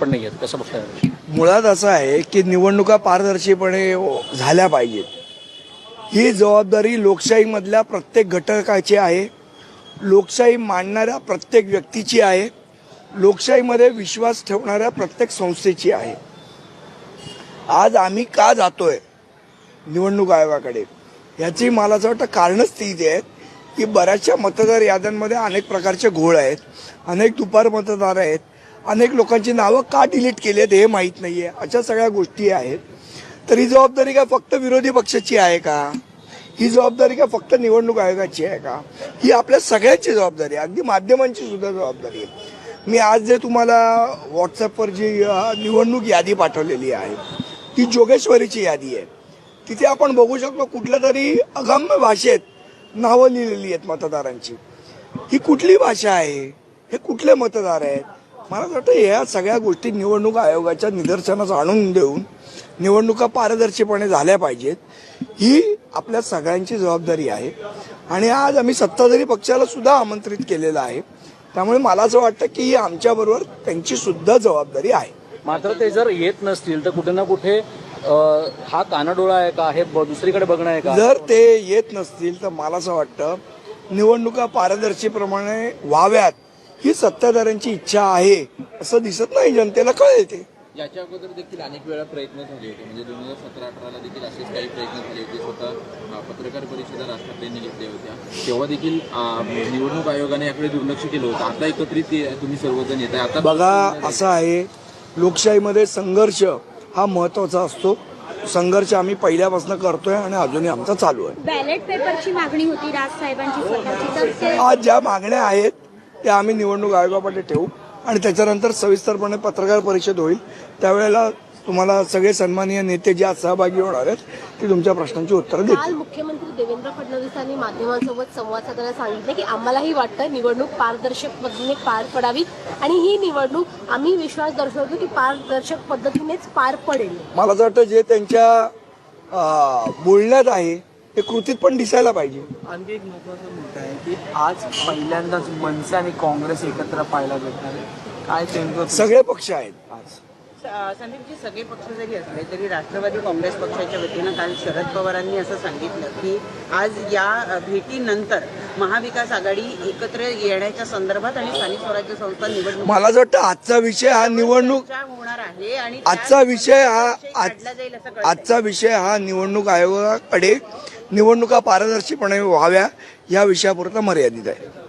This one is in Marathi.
पण नाही आहेत. कसं बघता मुळात असं आहे की निवडणुका पारदर्शीपणे झाल्या पाहिजेत. ही जबाबदारी लोकशाहीमधल्या प्रत्येक घटकाची आहे. लोकशाही मांडणाऱ्या प्रत्येक व्यक्तीची आहे. लोकशाहीमध्ये विश्वास ठेवणाऱ्या प्रत्येक संस्थेची आहे. आज आम्ही का जातोय निवडणूक आयोगाकडे? याची मला असं वाटतं कारणच तीच आहेत की बऱ्याचशा मतदार याद्यांमध्ये अनेक प्रकारचे घोळ आहेत. अनेक दुपार मतदार आहेत. अनेक लोकांची नावं का डिलीट केली आहेत हे माहीत नाही आहे अशा सगळ्या गोष्टी आहेत. तर ही जबाबदारी काय फक्त विरोधी पक्षाची आहे का? ही जबाबदारी काय फक्त निवडणूक आयोगाची आहे का? ही आपल्या सगळ्याची जबाबदारी आहे. अगदी माध्यमांची सुद्धा जबाबदारी आहे. मी आज जे तुम्हाला व्हॉट्सअपवर जी निवडणूक यादी पाठवलेली आहे ती जोगेश्वरीची यादी आहे. तिथे आपण बघू शकतो कुठल्या तरी अगम्य भाषेत नावं लिहिलेली आहेत मतदारांची. ही कुठली भाषा आहे? हे कुठले मतदार आहेत? मला असं वाटतं या सगळ्या गोष्टी निवडणूक आयोगाच्या निदर्शनास आणून देऊन निवडणुका पारदर्शीपणे झाल्या पाहिजेत ही आपल्या सगळ्यांची जबाबदारी आहे. आणि आज आम्ही सत्ताधारी पक्षाला सुद्धा आमंत्रित केलेलं आहे. त्यामुळे मला असं वाटतं की ही आमच्याबरोबर त्यांची सुद्धा जबाबदारी आहे. मात्र ते जर येत नसतील तर कुठे ना कुठे हा कानाडोळा आहे का? हे दुसरीकडे बघणं आहे का? जर ते येत नसतील तर मला असं वाटतं निवडणुका पारदर्शीप्रमाणे व्हाव्यात. ही सत्ताधाऱ्यांची इच्छा आहे असं दिसत नाही जनतेला कळेल ते. याच्या अगोदर देखील अनेक वेळा प्रयत्न झाले होते. म्हणजे दोन हजार सतरा अठराला देखील असेच काही प्रयत्न झाले होते. स्वतः पत्रकार परिषदा ठाकरेंनी घेतल्या होत्या. तेव्हा देखील निवडणूक आयोगाने याकडे दुर्लक्ष केलं होतं. आता एकत्रित तुम्ही सर्वजण येत आहे आता बघा असं आहे लोकशाहीमध्ये संघर्ष हा महत्त्वाचा असतो. संघर्ष आम्ही पहिल्यापासून करतोय आणि अजूनही आमचा चालू आहे. बॅलेट पेपरची मागणी होती राज साहेबांची आज ज्या मागण्या आहेत त्या आम्ही निवडणूक आयोगाकडे ठेवू. आणि त्याच्यानंतर सविस्तरपणे पत्रकार परिषद होईल. त्यावेळेला तुम्हाला सगळे सन्माननीय नेते जे आज सहभागी होणार आहेत ते तुमच्या प्रश्नांची उत्तरं देतील. काल मुख्यमंत्री देवेंद्र फडणवीसांनी माध्यमांसोबत संवाद साधताना सांगितलं की आम्हालाही वाटतं निवडणूक पारदर्शक पद्धतीने पार पडावी. आणि ही निवडणूक आम्ही विश्वास दर्शवतो की पारदर्शक पद्धतीनेच पार पडेल. मला असं वाटतं जे त्यांच्या अं, बोलण्यात आहे ते कृतीत पण दिसायला पाहिजे. आणखी एक महत्त्वाचा मुद्दा आहे की आज पहिल्यांदाच मनसे आणि काँग्रेस एकत्र पाहायला भेटणार आहे. काय नेमकं सगळे पक्ष आहेत. आज. संदीपजी सगळे पक्ष जरी असले तरी राष्ट्रवादी काँग्रेस पक्षाच्या वतीनं काल शरद पवारांनी असं सांगितलं की आज या भेटीनंतर महाविकास आघाडी एकत्र येण्याच्या संदर्भात आणि स्थानिक स्वराज्य संस्था निवडणूक मला असं वाटतं आजचा विषय हा निवडणूक चर्चा होणार आहे आणि त्या आजचा विषय हा विषय आज काढला जाईल असं कळतंय. आजचा विषय हा निवडणूक आयोगाकडे निवडणुका पारदर्शीपणे व्हाव्या या विषयापुरता मर्यादित आहे.